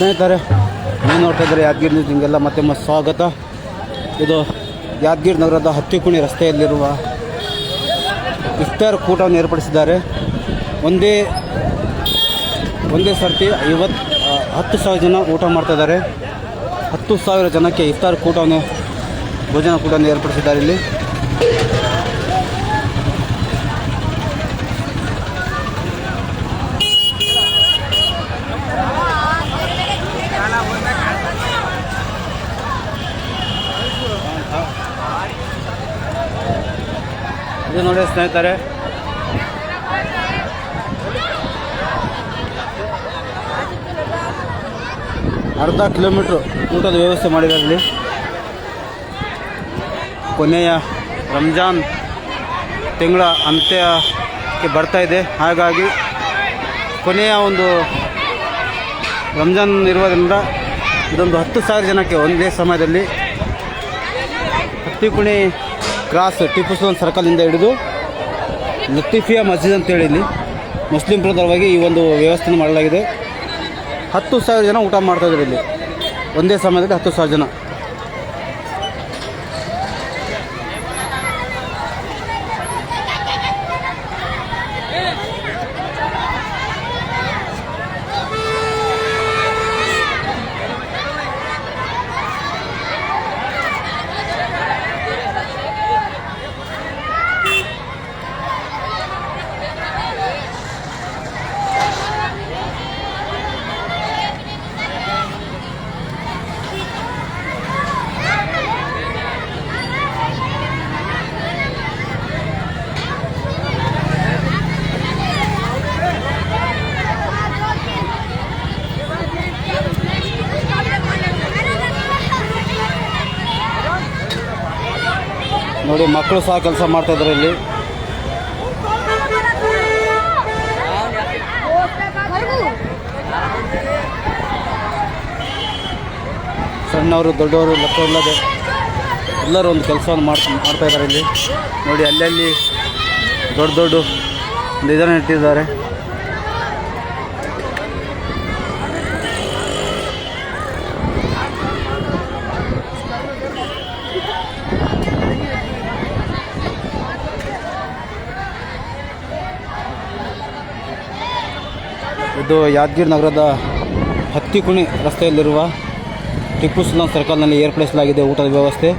ಸ್ನೇಹಿತರೆ ನೀವು ನೋಡ್ತಾ ಇದ್ದಾರೆ ಯಾದಗಿರಿ ನ್ಯೂಸ್ ನಿಮಗೆಲ್ಲ ಮತ್ತೆ ಸ್ವಾಗತ. ಇದು ಯಾದಗಿರಿ ನಗರದ ಹತ್ತಿಕುಣಿ ರಸ್ತೆಯಲ್ಲಿರುವ ಇಫ್ತಾರ್ ಕೂಟವನ್ನು ಏರ್ಪಡಿಸಿದ್ದಾರೆ. ಒಂದೇ ಒಂದೇ ಸರ್ತಿ ಐವತ್ತು ಹತ್ತು ಸಾವಿರ ಜನ ಊಟ ಮಾಡ್ತಾ ಇದ್ದಾರೆ. ಹತ್ತು ಸಾವಿರ ಜನಕ್ಕೆ ಇಫ್ತಾರ್ ಕೂಟವನ್ನು, ಭೋಜನ ಕೂಟವನ್ನು ಏರ್ಪಡಿಸಿದ್ದಾರೆ ಇಲ್ಲಿ. ಇದು ನೋಡಿ ಸ್ನೇಹಿತರೆ. ಅರ್ಧ ಕಿಲೋಮೀಟ್ರ್ ಊಟದ ವ್ಯವಸ್ಥೆ ಮಾಡಿದ್ದಾರೆ ಇಲ್ಲಿ ಕೊನೆಯ ರಂಜಾನ್ ತಿಂಗಳ ಅಂತ್ಯಕ್ಕೆ ಬರ್ತಾ ಇದೆ. ಹಾಗಾಗಿ ಕೊನೆಯ ಒಂದು ರಂಜಾನ್ ಇರುವುದರಿಂದ ಇದೊಂದು ಹತ್ತು ಸಾವಿರ ಜನಕ್ಕೆ ಒಂದೇ ಸಮಯದಲ್ಲಿ ಹತ್ತಿಕುಣಿ ಕ್ರಾಸ್ ಟಿಪ್ಪು ಸುಲ್ತಾನ್ ಸರ್ಕಲಿಂದ ಹಿಡಿದು ಲತೀಫಿಯಾ ಮಸ್ಜಿದ್ ಅಂತೇಳಿ ಇಲ್ಲಿ ಮುಸ್ಲಿಂ ಪರವಾಗಿ ಈ ಒಂದು ವ್ಯವಸ್ಥೆಯನ್ನು ಮಾಡಲಾಗಿದೆ. ಹತ್ತು ಸಾವಿರ ಜನ ಊಟ ಮಾಡ್ತಾ ಇದ್ದಾರೆ ಇಲ್ಲಿ. ಒಂದೇ ಸಮಯದಲ್ಲಿ ಹತ್ತು ಸಾವಿರ ಜನ. ನೋಡಿ, ಮಕ್ಕಳು ಸಹ ಕೆಲಸ ಮಾಡ್ತಾ ಇದ್ದಾರೆ ಇಲ್ಲಿ. ಸಣ್ಣವರು, ದೊಡ್ಡವರು ಲೆಕ್ಕವಿಲ್ಲದೆ ಎಲ್ಲರೂ ಒಂದು ಕೆಲಸವನ್ನು ಮಾಡ್ತಾ ಮಾಡ್ತಾ ಇದ್ದಾರೆ ಇಲ್ಲಿ. ನೋಡಿ, ಅಲ್ಲಲ್ಲಿ ದೊಡ್ಡ ದೊಡ್ಡ ಡಿಸೈನ್ ಇಟ್ಟಿದ್ದಾರೆ. ಇದು ಯಾದಗಿರಿ ನಗರದ ಹತ್ತಿಕುಣಿ ರಸ್ತೆಯಲ್ಲಿರುವ ಟಿಪ್ಪು ಸುಲ್ತಾನ್ ಸರ್ಕಲ್ನಲ್ಲಿ ಏರ್ಪಡಿಸಲಾಗಿದೆ ಊಟದ ವ್ಯವಸ್ಥೆ.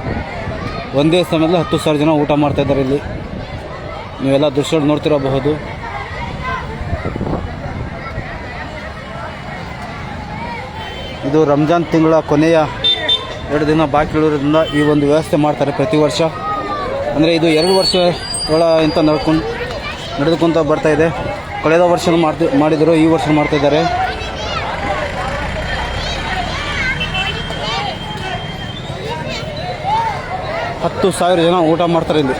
ಒಂದೇ ಸಮಯದಲ್ಲಿ ಹತ್ತು ಸಾವಿರ ಜನ ಊಟ ಮಾಡ್ತಾ ಇದ್ದಾರೆ ಇಲ್ಲಿ. ನೀವೆಲ್ಲ ದೃಶ್ಯ ನೋಡ್ತಿರಬಹುದು. ಇದು ರಂಜಾನ್ ತಿಂಗಳ ಕೊನೆಯ ಎರಡು ದಿನ ಬಾಕಿ ಇರೋದ್ರಿಂದ ಈ ಒಂದು ವ್ಯವಸ್ಥೆ ಮಾಡ್ತಾರೆ ಪ್ರತಿ ವರ್ಷ. ಅಂದರೆ ಇದು ಎರಡು ವರ್ಷಗಳ ಇಂಥ ನಡ್ಕೊಂಡು ನಡೆದುಕೊಂತ ಬರ್ತಾ ಇದೆ. ಕಳೆದ ವರ್ಷ ಮಾಡ್ತಿ ಮಾಡಿದರು ಈ ವರ್ಷ ಮಾಡ್ತಾ ಇದ್ದಾರೆ. ಹತ್ತು ಸಾವಿರ ಜನ ಊಟ ಮಾಡ್ತಾರೆ ಇಲ್ಲಿ.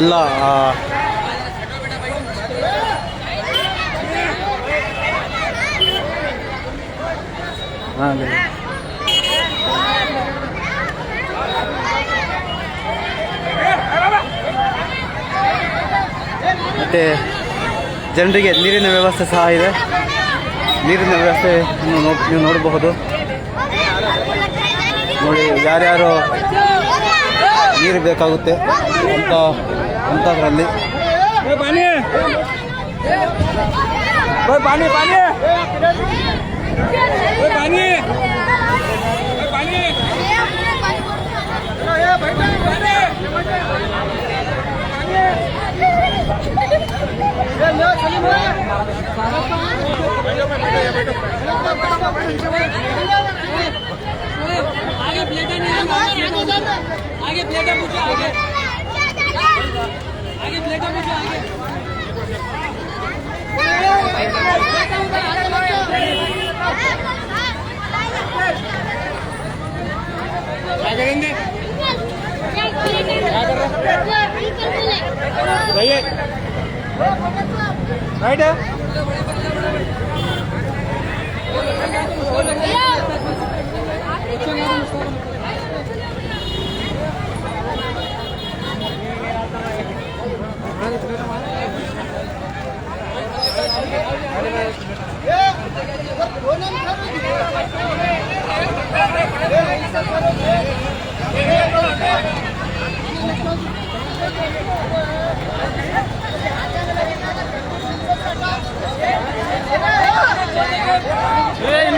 ಎಲ್ಲ ಆ, ಮತ್ತು ಜನರಿಗೆ ನೀರಿನ ವ್ಯವಸ್ಥೆ ಸಹ ಇದೆ. ನೀರಿನ ವ್ಯವಸ್ಥೆ ನೀವು ನೋಡಬಹುದು. ನೋಡಿ, ಯಾರ್ಯಾರು ನೀರು ಬೇಕಾಗುತ್ತೆ ಅಂತ ಅಂಥದ್ರಲ್ಲಿ ಪಾನಿ! ಪಾನಿ ಪಾನಿ! आगे प्लेटें आगे। आगे पूछो आगे। काय करेंगे? भैया राइट है?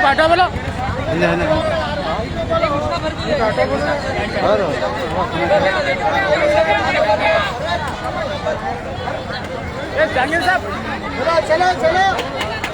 काटा बोला। साहब। चलो चलो।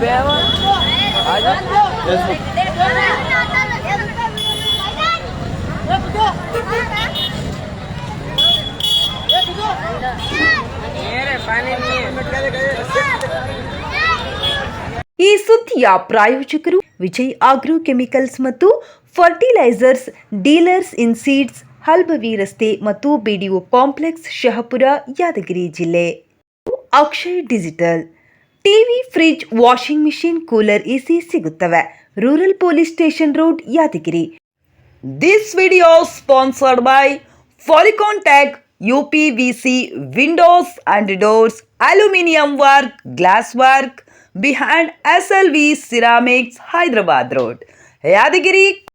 ಈ ಸುದ್ದಿಯ ಪ್ರಾಯೋಜಕರು ವಿಜಯ್ ಆಗ್ರೋ ಕೆಮಿಕಲ್ಸ್ ಮತ್ತು ಫರ್ಟಿಲೈಸರ್ಸ್, ಡೀಲರ್ಸ್ ಇನ್ ಸೀಡ್ಸ್, ಹಲ್ಬವಿ ರಸ್ತೆ ಮತ್ತು ಬಿಡಿಒ ಕಾಂಪ್ಲೆಕ್ಸ್ ಶಹಪುರ ಯಾದಗಿರಿ ಜಿಲ್ಲೆ. Akshay digital. TV fridge washing machine cooler AC ಸಿಗುತ್ತವೆ rural police station road Yadgiri this video sponsored by ಫಾಲಿಕಾನ್ tag UPVC windows and doors, aluminium work, glass work behind SLV Ceramics, Hyderabad Road, Yadagiri,